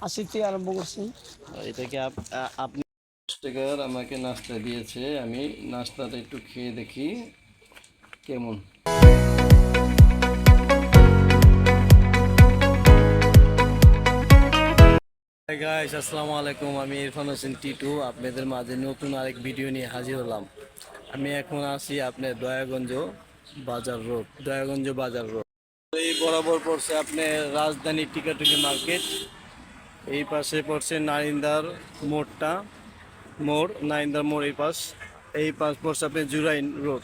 আশি থেকে আরম্ভ করছি। এটা কি আপ- আপনি টাকার আমাকে নাস্তা দিয়েছে আমি নাস্তাটা একটু খেয়ে দেখি কেমন। গাইস আসসালামু আলাইকুম আমি ইরফান হোসেন টিটু আপনাদের মাঝে নতুন আরেক ভিডিও নিয়ে হাজির হলাম। আমি এখন আছি আপনার দয়াগঞ্জ বাজার রোড দয়াগঞ্জ বাজার রোড। এই বরাবর পড়ছে আপনার রাজধানী টিকাটুলি মার্কেট। এই পাশে পড়ছে নারিন্দার মোড়টা, মোড়, নারিন্দার মোড় এই পাশ। এই পাশ পড়ছে আপনি জুরাইন রোড।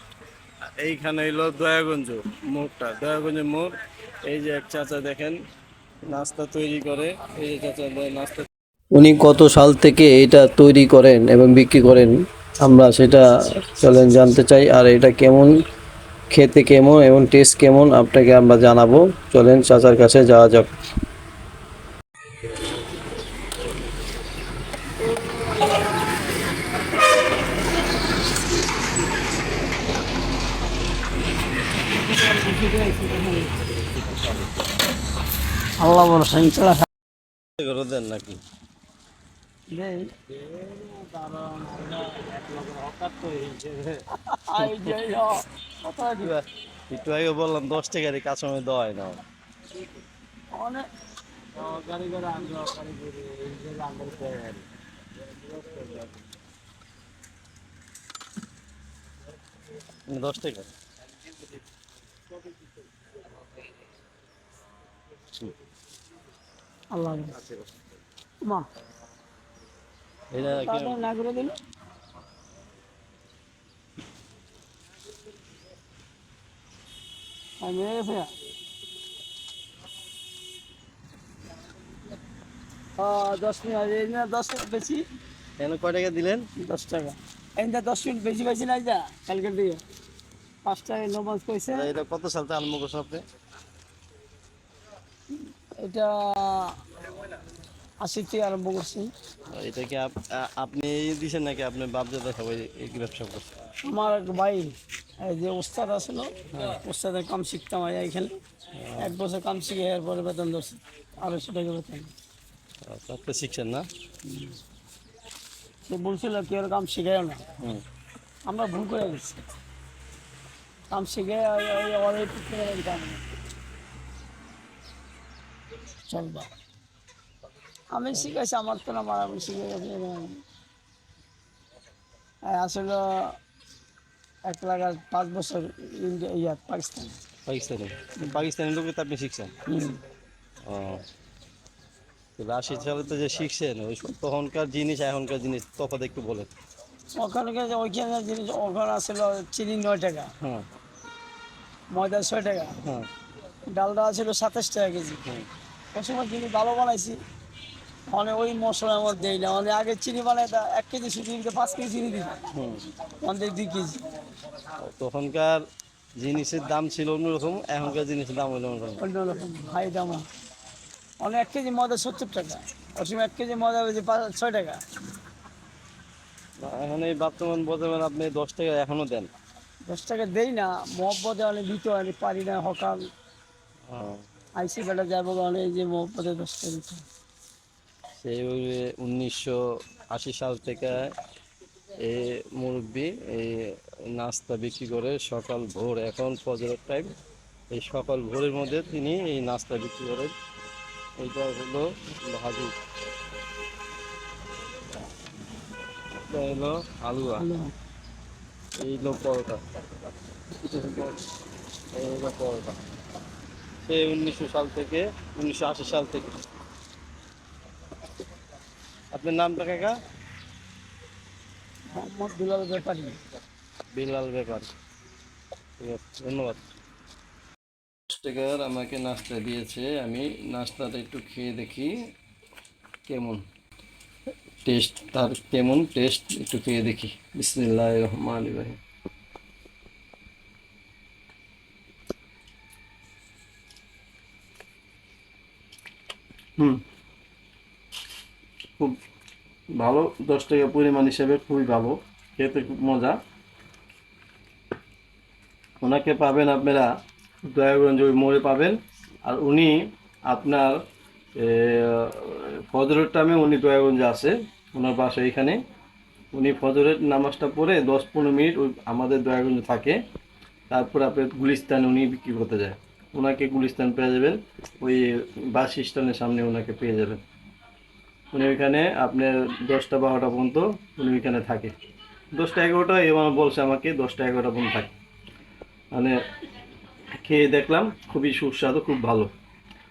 এইখানে হইল দয়াগঞ্জ মোড়টা, দয়াগঞ্জ মোড়। এই যে এক চাচা দেখেন, নাস্তা তৈরি করে। এই যে চাচা নাস্তা উনি কত সাল থেকে এটা তৈরি করেন এবং বিক্রি করেন, আমরা সেটা চলেন জানতে চাই। আর এটা কেমন, খেতে কেমন এবং টেস্ট কেমন, আপনাকে আমরা জানাব। চলেন চাচার কাছে যাওয়া যাক। আল্লাহ বড় সাইকেলা করে দেন নাকি? একটু আগে বললাম দশ টাকার কাজ সময় দেওয়া হয় না। অনেক গাড়ি করে আনলো গাড়ি করে আনলো দশ টাকা। আল্লাহ মা। এটা কি তাড়াতাড়ি না করে দিল? আমি মেরে গেছে। দশ মিনিট এই না দশ মিনিট বেশি। এখানে কয় টাকা দিলেন? দশ টাকা। দশ মিনিট বেশি বেশি নাই যা কালকের দিয়ে। পাঁচ টাকা নমাজ কইছে এটা কত সাল থেকে আরম্ভ করছেন আপনি? এটা আশি থেকে আরম্ভ করছি এটা কি আপ- আপনি দিছেন নাকি আপনার বাপ দাদা সবাই এই ব্যবসা করছে আমার এক ভাই যে ওস্তাদ আছিল ওস্তাদের কাম শিখতাম আয় এখানে এক বছর কাম শিখে এরপরে বেতন ধরছি আড়াইশো টাকা বেতন আচ্ছা, আপনি শিখছেন না সে বলছিল কি ওর কাম শিখাইও না আমরা ভুল করে গেছি কাম শিখে ওই অনেক কাম। চলবা। আমি শিখাইছি আমার তো না আমার আমি শিখে গেছি আসলে এক লাখ আর পাঁচ বছর ইন্ডিয়া ইয়া পাকিস্তান। পাকিস্তানি? পাকিস্তানি লোকে তো আপনি শিখছেন। ও। আশি সালে তো যে শিখছেন ওই তখনকার জিনিস এখনকার জিনিস তফাৎ একটু বলেন। ওখানকার যে ওইখানে জিনিস ওখানে আসছিল চিনি নয় টাকা। হ্যাঁ। ময়দা ছয় টাকা। হ্যাঁ। ডালটা ছিল সাতাশ টাকা কেজি। হুম। ওই সময় চিনি ভালো বানাইছি। মানে ওই মশলা আমার দেই না মানে আগে চিনি বানাই তা এক কেজি শুধু দিতে পাঁচ কেজি চিনি দিই আমাদের দুই কেজি। তখনকার জিনিসের দাম ছিল অন্যরকম এখনকার জিনিসের দাম হলো অন্যরকম। অন্যরকম হাই দাম মানে এক কেজি ময়দা সত্তর টাকা ওই সময় এক কেজি ময়দা হয়েছে পাঁচ ছয় টাকা। এখন এই বর্তমান বর্তমান আপনি দশ টাকা এখনও দেন। দশ টাকা দেই না মহব্বতে অনেক দিতে হয় পারি না হকাল হ্যাঁ। আইসি বেটা যাব অনেক যে মহব্বতে দশ টাকা দিতে সেই উনিশশো আশি সাল থেকে এই মুরব্বী এই নাস্তা বিক্রি করে সকাল ভোর এখন ফজরের টাইম এই সকাল ভোরের মধ্যে তিনি এই নাস্তা বিক্রি করেন। এইটা হলো ভাজু। এটা হলো হ্যালো এই হলো পরোটা। এই হলো পরোটা। সেই উনিশশো সাল থেকে উনিশশো আশি সাল থেকে। আপনার নামটা কাকা? মোহাম্মদ দুলাল ব্যাপারী। বিলাল ব্যাপার। ঠিক আছে ধন্যবাদ। আমাকে নাস্তা দিয়েছে আমি নাস্তাটা একটু খেয়ে দেখি কেমন। টেস্ট তার কেমন টেস্ট একটু খেয়ে দেখি। বিসমিল্লাহ রহমান রহিম। হুম। খুব ভালো, দশ টাকা পরিমাণ হিসেবে খুবই ভালো। খেতে খুব মজা। ওনাকে পাবেন আপনারা দয়াগঞ্জ ওই মোড়ে পাবেন। আর উনি আপনার ফজরের টাইমে উনি দয়াগঞ্জে আছে, ওনার বাসা এখানে। উনি ফজরের নামাজটা পড়ে দশ পনেরো মিনিট ওই আমাদের দয়াগঞ্জে থাকে। তারপর আপনার গুলিস্তান উনি বিক্রি করতে যায়। ওনাকে গুলিস্তান পেয়ে যাবেন। ওই বাস স্ট্যান্ডের সামনে ওনাকে পেয়ে যাবেন। উনি ওইখানে আপনার দশটা বারোটা পর্যন্ত উনি ওইখানে থাকে। দশটা এগারোটা এবার বলছে আমাকে দশটা এগারোটা পর্যন্ত থাকে। মানে খেয়ে দেখলাম খুবই সুস্বাদু, খুব ভালো।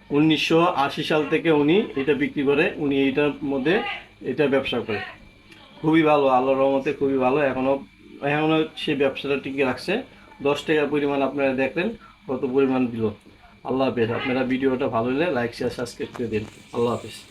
উনিশশো আশি সাল থেকে উনি এটা বিক্রি করে, উনি এইটার মধ্যে এটা ব্যবসা করে। খুবই ভালো, আল্লাহর রহমতে খুবই ভালো। এখনও এখনও সে ব্যবসাটা টিকে রাখছে। দশ টাকার পরিমাণ আপনারা দেখলেন। কত পরিমাণ দিল। আল্লাহ হাফেজ। আপনারা ভিডিওটা ভালো হলে লাইক শেয়ার সাবস্ক্রাইব করে দিন। আল্লাহ হাফেজ।